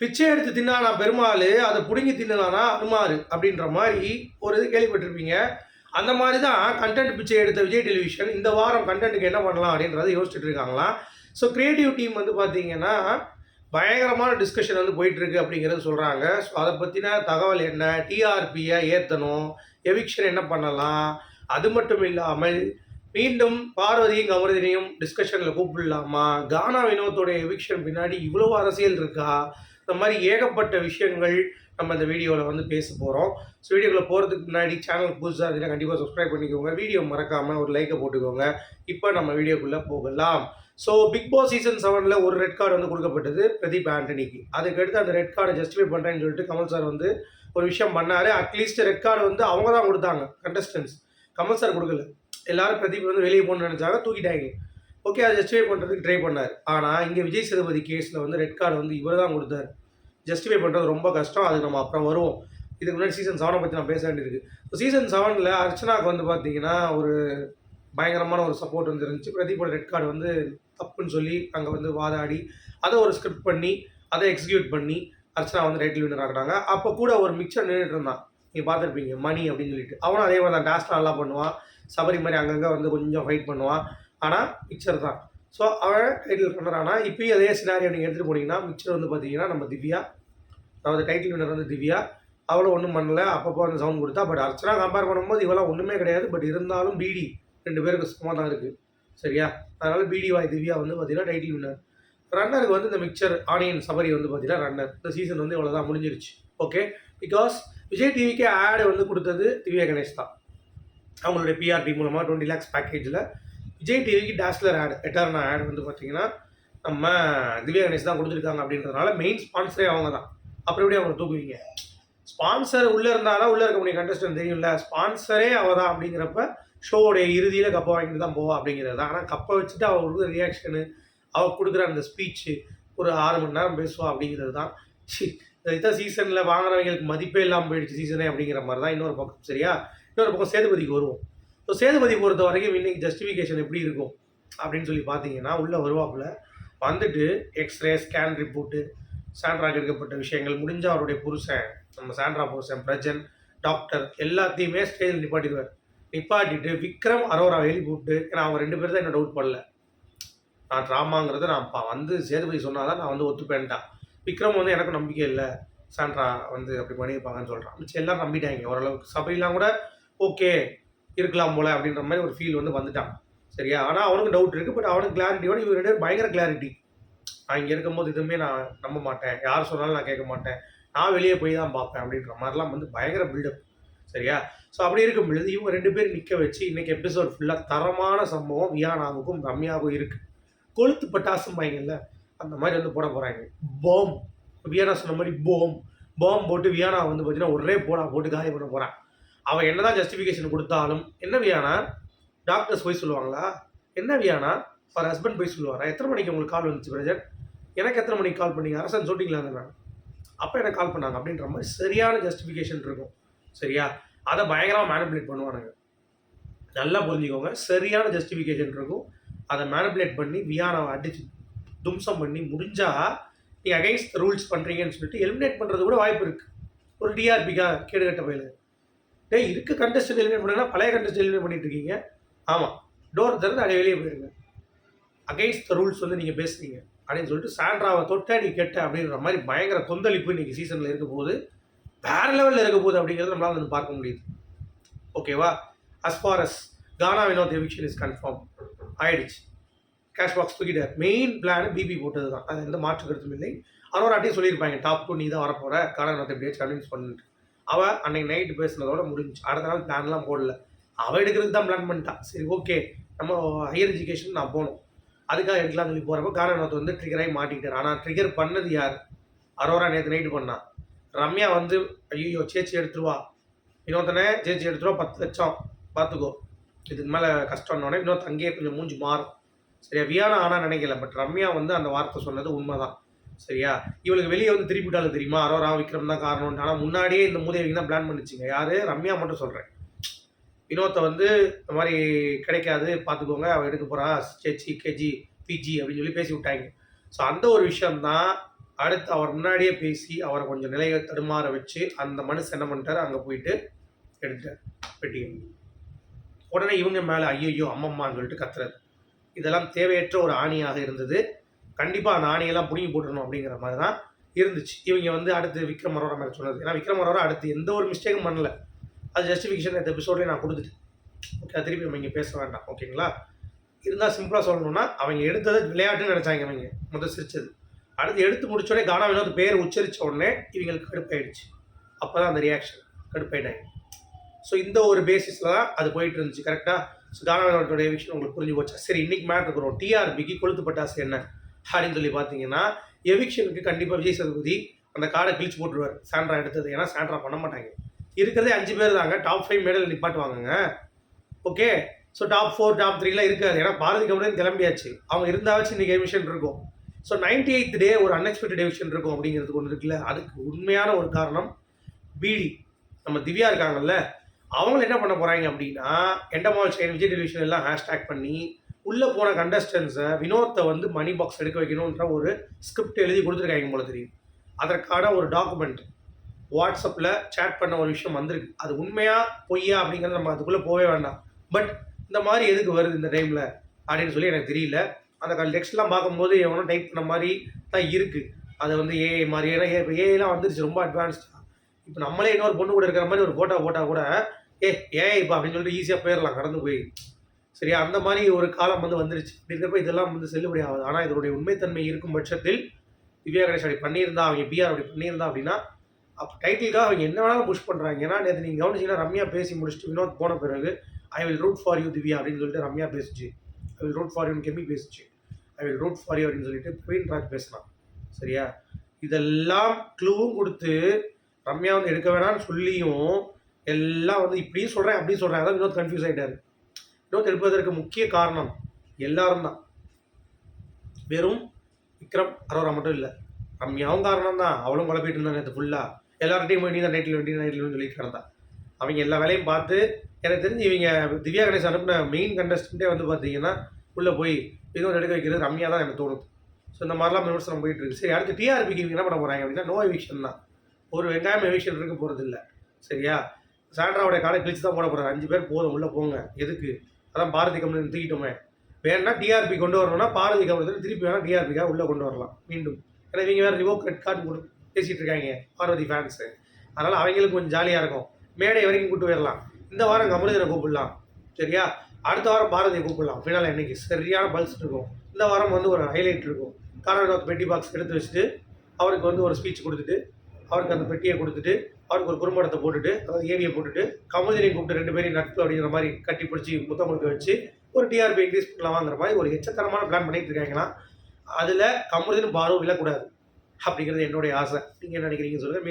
பிச்சை எடுத்து தின்னானா பெருமாள் அதை பிடுங்கி தின்னானா அனுமாரு அப்படின்ற மாதிரி ஒரு இது கேள்விப்பட்டிருப்பீங்க. அந்த மாதிரி தான் கண்டென்ட் பிச்சை எடுத்த விஜய் டெலிவிஷன் இந்த வாரம் கண்டென்ட்டுக்கு என்ன பண்ணலாம் அப்படின்றத யோசிச்சுட்டு இருக்காங்களாம் ஸோ க்ரியேட்டிவ் டீம் வந்து பார்த்தீங்கன்னா பயங்கரமான டிஸ்கஷன் வந்து போயிட்டுருக்கு அப்படிங்கிறது சொல்கிறாங்க ஸோ அதை பற்றின தகவல் என்ன? டிஆர்பியை ஏற்றணும் எவிக்ஷன் என்ன பண்ணலாம்? அது மட்டும் இல்லாமல் மீண்டும் பார்வதியும் கமரதினையும் டிஸ்கஷனில் கூப்பிடலாமா? கானா வினோத்தோடைய எவிக்ஷன் பின்னாடி இவ்வளோ அரசியல் இருக்கா? இந்த மாதிரி ஏகப்பட்ட விஷயங்கள் நம்ம இந்த வீடியோவில் வந்து பேச போகிறோம் ஸோ வீடியோக்குள்ள போகிறதுக்கு முன்னாடி சேனல் புதுசாக இருந்துச்சுன்னா கண்டிப்பாக சப்ஸ்கிரைப் பண்ணிக்கோங்க. வீடியோ மறக்காமல் ஒரு லைக்கை போட்டுக்கோங்க. இப்போ நம்ம வீடியோக்குள்ளே போகலாம். ஸோ பிக் பாஸ் சீசன் செவனில் ஒரு ரெட் கார்டு வந்து கொடுக்கப்பட்டது பிரதீப் ஆண்டனிக்கு. அதுக்கடுத்து அந்த ரெட் கார்டை ஜஸ்டிஃபை பண்ணுறேன்னு சொல்லிட்டு கமல் சார் வந்து ஒரு விஷயம் பண்ணார். அட்லீஸ்ட் ரெட் கார்டு வந்து அவங்க தான் கொடுத்தாங்க கண்டஸ்டன்ஸ் கமல் சார் கொடுக்கல. எல்லாரும் பிரதீப் வந்து வெளியே போகணும்னு நினச்சாங்க தூக்கிட்டாங்க. ஓகே அதை ஜஸ்டிஃபை பண்ணுறதுக்கு ட்ரை பண்ணார். ஆனால் இங்கே விஜய் சேதுபதி கேஸில் வந்து ரெட் கார்டு வந்து இவர் தான் கொடுத்தாரு. ஜஸ்டிஃபை பண்ணுறது ரொம்ப கஷ்டம். அது நம்ம அப்புறம் வருவோம். இதுக்கு முன்னாடி சீசன் செவனை பற்றி நான் பேச வேண்டியிருக்கு ஸோ சீசன் செவனில் அர்ச்சனாவுக்கு வந்து பார்த்தீங்கன்னா ஒரு பயங்கரமான ஒரு சப்போர்ட் வந்து இருந்துச்சு. பிரதீப்போட ரெட் கார்டு வந்து தப்புன்னு சொல்லி அங்கே வந்து வாதாடி அதை ஒரு ஸ்கிரிப்ட் பண்ணி அதை எக்ஸிக்யூட் பண்ணி அர்ச்சனா வந்து ரைட்டில் வின்னர் ஆகிட்டாங்க அப்போ கூட ஒரு மிக்சர் நின்றுட்டு இருந்தான். நீங்கள் பார்த்துருப்பீங்க மணி அப்படின்னு சொல்லிட்டு. அவனும் அதே மாதிரி தான் டான்ஸ்லாம் நல்லா பண்ணுவான். சபரி மாதிரி அங்கங்கே வந்து கொஞ்சம் ஃபைட் பண்ணுவான். ஆனால் மிக்சர் தான். ஸோ அவன் டைட்டில் பண்ணுறானா இப்போயும் அதே சினாரியோ நீங்கள் எடுத்துகிட்டு போனீங்கன்னா மிக்சர் வந்து பார்த்தீங்கன்னா நம்ம திவ்யா அதாவது டைட்டில் வினர் வந்து திவ்யா. அவளும் ஒன்றும் பண்ணல. அப்பப்போ அந்த சவுண்ட் கொடுத்தா பட் அர்ச்சனா கம்பேர் பண்ணும்போது இவெல்லாம் ஒன்றுமே கிடையாது. பட் இருந்தாலும் பிடி ரெண்டு பேருக்கு சும்மா தான் இருக்குது சரியா? அதனால் பிடி வாய் திவ்யா வந்து பார்த்தீங்கன்னா டைட்டில் வின்னர் ரன்னருக்கு வந்து இந்த மிக்சர் ஆனியன் சபரி வந்து பார்த்தீங்கன்னா ரன்னர் இந்த சீசன் வந்து இவ்வளோ தான் முடிஞ்சிருச்சு. ஓகே பிகாஸ் விஜய் டிவிக்கு ஆடு வந்து கொடுத்தது திவ்யா கணேஷ் தான். அவங்களுடைய பிஆர்பி மூலமாக டுவெண்ட்டி லேக்ஸ் பேக்கேஜில் விஜய் டிவிக்கு டேஸ்லர் ஆடு எட்டர்னா ஆடு வந்து பார்த்தீங்கன்னா நம்ம திவ்யா கணேஷ் தான் கொடுத்துருக்காங்க அப்படின்றதுனால மெயின் ஸ்பான்சரே அவங்க தான் அப்புறம் எப்படி அவங்க தூக்குவீங்க? ஸ்பான்சர் உள்ளே இருந்தாலும் உள்ளே இருக்க முடியும் கண்டஸ்டன் தெரியும்ல. ஸ்பான்சரே அவள் தான் அப்படிங்கிறப்ப ஷோவுடைய இறுதியில் கப்பை வாங்கிட்டு தான் போவா அப்படிங்கிறது தான். ஆனால் கப்பை வச்சுட்டு அவள் கொடுக்குற ரியாக்ஷனு அவள் கொடுக்குற அந்த ஸ்பீச்சு ஒரு ஆறு மணி நேரம் பேசுவா அப்படிங்கிறது தான். சி இதான் சீசனில் வாங்குறவங்களுக்கு மதிப்பே இல்லாமல் போயிடுச்சு சீசனே அப்படிங்கிற மாதிரி தான் இன்னொரு பக்கம் சரியா? இன்னொரு பக்கம் சேதுபதிக்கு வருவோம். ஸோ சேதுபதி பொறுத்த வரைக்கும் இன்னைக்கு ஜஸ்டிஃபிகேஷன் எப்படி இருக்கும்? அப்படின்னு சொல்லி பார்த்தீங்கன்னா உள்ளே வருவாப்புல. வந்துட்டு எக்ஸ்ரே ஸ்கேன் ரிப்போர்ட்டு சாண்ட்ராக்கு எடுக்கப்பட்ட விஷயங்கள் முடிஞ்ச அவருடைய புருஷன் நம்ம சாண்ட்ரா புருஷன் பிரஜன் டாக்டர் எல்லாத்தையுமே ஸ்டேஜில் நிப்பாட்டிடுவார். நிப்பாட்டிட்டு விக்ரம் அரோரா எழுதி போட்டு ஏன்னா அவங்க ரெண்டு பேர் தான் என்ன டவுட் பண்ணல. நான் ட்ராமாங்கிறத நான் பா வந்து சேதுபதி சொன்னால் தான் நான் வந்து ஒத்துப்பேன்ட்டான் விக்ரம் வந்து எனக்கு நம்பிக்கை இல்லை. சாண்ட்ரா வந்து அப்படி பண்ணியிருப்பாங்கன்னு சொல்கிறான் மிச்சம் எல்லாரும் நம்பிட்டாங்க. ஓரளவுக்கு சபையெல்லாம் கூட ஓகே இருக்கலாம் போல அப்படின்ற மாதிரி ஒரு ஃபீல் வந்து வந்துட்டான். சரியா? ஆனால் அவனுக்கு டவுட் இருக்குது பட் அவனுக்கு கிளாரிட்டியோட இவர் ரெண்டு பயங்கர கிளாரிட்டி நான் இங்கே இருக்கும்போது எதுவுமே நான் நம்ப மாட்டேன். யார் சொன்னாலும் நான் கேட்க மாட்டேன். நான் வெளியே போய் தான் பார்ப்பேன் அப்படின்ற மாதிரிலாம் வந்து பயங்கர பில்டப் சரியா? ஸோ அப்படி இருக்கும் பொழுது இவங்க ரெண்டு பேரும் நிற்க வச்சு இன்னைக்கு எபிசோட் ஃபுல்லாக தரமான சம்பவம் வியானாவுக்கும் ரம்யாவுக்கும் இருக்குது கொளுத்து பட்டாசும் பாய்ங்கல்ல அந்த மாதிரி வந்து போட போகிறாங்க போம். வியானா சொன்ன மாதிரி போம். போம் போட்டு வியானா வந்து பார்த்தீங்கன்னா ஒரே போடா போட்டு காலி பண்ண போகிறான் அவன் என்னதான் ஜஸ்டிஃபிகேஷன் கொடுத்தாலும் என்ன வியானா? டாக்டர்ஸ் போய் சொல்லுவாங்களா? என்ன வியானா? ஃபார் ஹஸ்பண்ட் போய் சொல்லுவார்? எத்தனை மணிக்கு உங்களுக்கு கால் வந்துச்சு பிரஜர் எனக்கு எத்தனை மணிக்கு கால் பண்ணீங்க? அரசன் சொல்லிட்டீங்களா அப்போ எனக்கு கால் பண்ணாங்க. அப்படின்ற மாதிரி சரியான ஜஸ்டிஃபிகேஷன் இருக்கும். சரியா? அதை பயங்கரமாக மேனிப்புலேட் பண்ணுவானுங்க. நல்லா புரிஞ்சுக்கோங்க. சரியான ஜஸ்டிஃபிகேஷன் இருக்கும். அதை மேனிப்புலேட் பண்ணி வியானாவை அடிச்சு தும்சம் பண்ணி முடிஞ்சால் நீங்கள் அகைன்ஸ்ட் ரூல்ஸ் பண்ணுறீங்கன்னு சொல்லிட்டு எலிமினேட் பண்ணுறது கூட வாய்ப்பு இருக்குது ஒரு டிஆர்பிக்கா கேடு கட்ட பயில. டேய் இருக்க கண்டஸ்ட் எலிமினேட் பண்ணுங்கன்னா பழைய கண்டஸ்ட் எலிமினேட் பண்ணிட்டு இருக்கீங்க. ஆமாம் டோர் திறந்து அடைய வெளியே போயிருங்க. அகைன்ஸ்ட் த ரூல்ஸ் வந்து நீங்கள் பேசுறீங்க. அப்படின்னு சொல்லிட்டு சாண்ட்ராவை தொட்ட நீ கெட்ட அப்படின்ற மாதிரி பயங்கர கொந்தளிப்பு இன்னைக்கு சீசனில் இருக்க போது வேறு லெவலில் இருக்க போகுது அப்படிங்கிறத நம்மளால் வந்து பார்க்க முடியுது. ஓகேவா as far as Gana Vinod eviction is confirm ஆயிடுச்சு. கேஷ் பாக்ஸ் தூக்கிட்டார். மெயின் பிளான் பிபி போட்டது தான் அது எந்த மாற்று கருத்தும் இல்லை. அரோராட்டையும் சொல்லியிருப்பாங்க டாப் டூ நீ தான் வரப்போகிற கானா வினோத் எப்படி கன்வின்ஸ் பண்ணிட்டு அவள் அன்னைக்கு நைட்டு பேசுனதோட முடிஞ்சு அடுத்த நாள் பிளான்லாம் போடல. அவள் எடுக்கிறதுக்கு தான் பிளான் பண்ணிட்டான் சரி ஓகே நம்ம ஹையர் எஜுகேஷன் நான் போகணும். அதுக்காக எடுக்கலாம்னு சொல்லி போகிறப்ப கானா வந்து ட்ரிகராகி மாட்டிக்கிட்டார். ஆனால் ட்ரிகர் பண்ணது யார்? அரோரா நேற்று நைட்டு பண்ணான் ரம்யா வந்து ஐயோ சேச்சி எடுத்துருவா இன்னொருத்தனே சேச்சி எடுத்துருவா பத்து லட்சம். பார்த்துக்கோ இதுக்கு மேலே கஷ்டம்னோடனே இன்னொரு அங்கேயே கொஞ்சம் மூஞ்சி மாறும். சரியா? வியானா ஆனால் நினைக்கல. பட் ரம்யா வந்து அந்த வார்த்தை சொன்னது உண்மைதான். சரியா? இவளுக்கு வெளியே வந்து திருப்பிட்டாலும் தெரியுமா? அரோரா விக்ரம் தான் காரணம் ஆனால் முன்னாடியே இந்த மூதேவிங்க தான் பிளான் பண்ணிச்சுங்க. யார்? ரம்யா மட்டும் சொல்கிறேன் வினோத்தை வந்து இந்த மாதிரி கிடைக்காது பார்த்துக்கோங்க அவள் எடுக்க போகிறா சேச்சி கேஜி பிஜி அப்படின்னு சொல்லி பேசி விட்டாங்க. ஸோ அந்த ஒரு விஷயம்தான் அடுத்து அவர் முன்னாடியே பேசி அவரை கொஞ்சம் நிலையை தடுமாற வச்சு அந்த மனுஷன் என்ன பண்ணிட்டார்? அங்கே போயிட்டு எடுத்தார் பெட்டியை. உடனே இவங்க மேலே ஐயோ அம்மம்மான்னு சொல்லிட்டு கத்துறது இதெல்லாம் தேவையற்ற ஒரு ஆணியாக இருந்தது. கண்டிப்பாக அந்த ஆணியெல்லாம் பிடுங்கி போட்டுடணும் அப்படிங்கிற மாதிரி தான் இருந்துச்சு. இவங்க வந்து அடுத்து விக்ரம் அரோரா மேலே சொன்னது. ஏன்னா விக்ரம் அரோரா அடுத்து எந்த ஒரு மிஸ்டேக்கும் பண்ணல. அது ஜஸ்டிஃபிகேஷன் இந்த எபிசோட்லேயே நான் கொடுத்துட்டேன். ஓகே திருப்பி நம்ம இங்கே பேச வேண்டாம். ஓகேங்களா இருந்தால் சிம்பிளாக சொல்லணும்னா அவங்க எடுத்தது விளையாட்டுன்னு நினச்சாங்க அவங்க முதல் சிரிச்சது. அடுத்து எடுத்து முடிச்சோடனே கானா வினோத் பேர் உச்சரித்த உடனே இவங்களுக்கு கடுப்பாயிடுச்சு. அப்போ தான் அந்த ரியாக்ஷன் கடுப்பாயிட்டாங்க. ஸோ இந்த ஒரு பேசிஸில் தான் அது போயிட்டு இருந்துச்சு. கரெக்டாக ஸோ கானா வினோத்தோடைய விஷயம் உங்களுக்கு புரிஞ்சு போச்சா? சரி இன்னைக்கு மேட்ரு இருக்கிறோம். டிஆர்பிக்கு கொளுத்து பட்டாசு என்ன? அப்படின்னு சொல்லி பார்த்தீங்கன்னா எவிக்ஷனுக்கு கண்டிப்பாக விஜய் சதுபதி அந்த கார்டை கிழிச்சு போட்டுருவார். சாண்ட்ரா எடுத்தது. ஏன்னா சாண்ட்ரா பண்ண மாட்டாங்க. இருக்கிறதே அஞ்சு பேர் தாங்க. Top five medal நிப்பாட்டுவாங்கங்க okay so top four top த்ரீலாம் இருக்காது. ஏன்னா பாரதி கம்பெனி கிளம்பியாச்சு. அவங்க இருந்தாச்சும் இன்றைக்கி எமிஷன் இருக்கும். ஸோ நைன்டி எயித் டே ஒரு அன்எக்ஸ்பெக்டட் எவிஷன் இருக்கும் அப்படிங்கிறது ஒன்று இருக்குல்ல. அதுக்கு உண்மையான ஒரு காரணம் பிடி. நம்ம திவ்யா இருக்காங்கல்ல. அவங்கள என்ன பண்ண போகிறாங்க அப்படின்னா எண்டமால் சைன் விஜய் டெலிவிஷன் எல்லாம் ஹேஷ்டேக் பண்ணி உள்ளே போன கண்டஸ்டன்ஸை வினோத்தை வந்து மணி பாக்ஸ் எடுக்க வைக்கணுன்ற ஒரு ஸ்கிரிப்ட் எழுதி கொடுத்துருக்காங்க போல தெரியும் அதற்கான ஒரு டாக்குமெண்ட் வாட்ஸ்அப்பில் சேட் பண்ண ஒரு விஷயம் வந்திருக்கு. அது உண்மையா பொய்யா அப்படிங்கிறது நம்ம அதுக்குள்ளே போகவே வேண்டாம். பட் இந்த மாதிரி எதுக்கு வருது இந்த டைமில் அப்படின்னு சொல்லி எனக்கு தெரியல. அந்த டெக்ஸ்ட்லாம் பார்க்கும்போது எவனோ டைப் பண்ண மாதிரி தான் இருக்குது அது வந்து ஏஐ மாதிரி ஏன்னா இப்போ ஏஐலாம் வந்துருச்சு ரொம்ப அட்வான்ஸ்டாக இப்போ நம்மளே இன்னொரு பொண்ணு கூட இருக்கிற மாதிரி ஒரு ஃபோட்டோ போட்டால் கூட ஏ ஏஐ இப்போ அப்படின்னு சொல்லிட்டு ஈஸியாக போயிடலாம் கடந்து போய். சரியா? அந்த மாதிரி ஒரு காலம் வந்து வந்துருச்சு. இப்படி இருக்கிறப்ப இதெல்லாம் வந்து செல்லுபடி ஆகுது. ஆனால் இதனுடைய உண்மைத்தன்மை இருக்கும் பட்சத்தில் திவ்யா கணேஷ் அப்படி பண்ணியிருந்தா அவங்க பிஆர் அப்படி பண்ணியிருந்தா அப்படின்னா அப்போ டைட்டிலுக்காக அவங்க என்ன வேணாலும் புஷ் பண்ணுறாங்க ஏன்னா நேற்று நீங்கள் கவனிச்சிங்கன்னா ரம்யா பேசி முடிச்சுட்டு வினோத் போன பிறகு I will root for you Divya அப்படின்னு சொல்லிட்டு ரம்யா பேசிச்சு. ஐ வில் ரூட் ஃபார் யூன்னு கெமி பேசிச்சு. I will root for you அப்படின்னு சொல்லிட்டு பிரவீன் ராஜ் பேசலாம் சரியா? இதெல்லாம் க்ளூவும் கொடுத்து ரம்யா வந்து எடுக்க வேணாம்னு சொல்லியும் எல்லாம் வந்து இப்படியும் சொல்கிறேன் அப்படியும் சொல்கிறேன் அதான் வினோத் கன்ஃபியூஸ் ஆகிட்டார் வினோத் எடுப்பதற்கு முக்கிய காரணம் எல்லாரும் தான். வெறும் விக்ரம் அரோரா மட்டும் இல்லை. ரம்யாவும் காரணம் தான் அவளும் குழப்பிட்டு இருந்தாங்க நேற்று ஃபுல்லாக எல்லார்ட்டையும் வேண்டி தான் நைட்டில் வேண்டி நைட்டில் சொல்லிட்டு கிடந்தான். அவங்க எல்லா வேலையும் பார்த்து எனக்கு தெரிஞ்சு இவங்க திவ்யா கணேஷ் அனுப்பின மெயின் கண்டஸ்டண்ட்டே வந்து பார்த்தீங்கன்னா உள்ளே போய் வினோத் எடுக்க வைக்கிறது ரம்யா தான் எனக்கு தோணுது ஸோ இந்த மாதிரிலாம் விமர்சனம் போயிட்டு இருக்கு. சரி அடுத்து டிஆர்பிக்கு இவங்க என்ன பண்ண போகிறாங்க அப்படின்னா நோ எவிக்ஷன் தான். ஒரு வெங்காயம் எவிக்ஷன் இருக்க போகிறது இல்லை சரியா? சாண்ட்ராவோடைய காலை கிழிச்சு தான் போட போகிறாங்க அஞ்சு பேர் போதும் உள்ளே போங்க. எதுக்கு? அதான் பாரதி கம்பெனி தூக்கிட்டோமே. வேணா டிஆர்பி கொண்டு வரணும்னா பாரதி கம்பெனி திருப்பி வேணால் டிஆர்பிக்காக உள்ளே கொண்டு வரலாம். மீண்டும். ஏன்னா இவங்க வேறு ரிவோக் ரெட் கார்டு கொடு பேசிகிட்டு இருக்காங்க பார்வதி ஃபேன்ஸு அதனால் அவங்களுக்கு கொஞ்சம் ஜாலியாக இருக்கும். மேடை வரைக்கும் கூட்டு போயிடலாம். இந்த வாரம் கமலிதனை கூப்பிடலாம். சரியா? அடுத்த வாரம் பாரதியை கூப்பிடலாம். ஃபினால் என்னைக்கு சரியான பல்ஸ் இருக்கும். இந்த வாரம் வந்து ஒரு ஹைலைட் இருக்கும். காரணம் பெட்டி பாக்ஸ் எடுத்து வச்சுட்டு அவருக்கு வந்து ஒரு ஸ்பீச் கொடுத்துட்டு அவருக்கு அந்த பெட்டியை கொடுத்துட்டு அவருக்கு ஒரு குறும்படத்தை போட்டுட்டு அதாவது ஏவியை போட்டுட்டு கமலிதனை கூப்பிட்டு ரெண்டு பேரையும் நட்பு அப்படிங்கிற மாதிரி கட்டி பிடிச்சி முத்தம் கொடுக்க வச்சு ஒரு டிஆர்பி இன்க்ரீஸ் பண்ணலாமாங்கிற மாதிரி ஒரு எச்சத்தனமான பிளான் பண்ணிட்டு இருக்காங்கன்னா அதில் கமலிதனும் பாரும் விழக்கூடாது. அப்படிங்கிறது என்னுடைய ஆசை. நீங்கள் நினைக்கிறீங்கன்னு சொல்லுங்கள்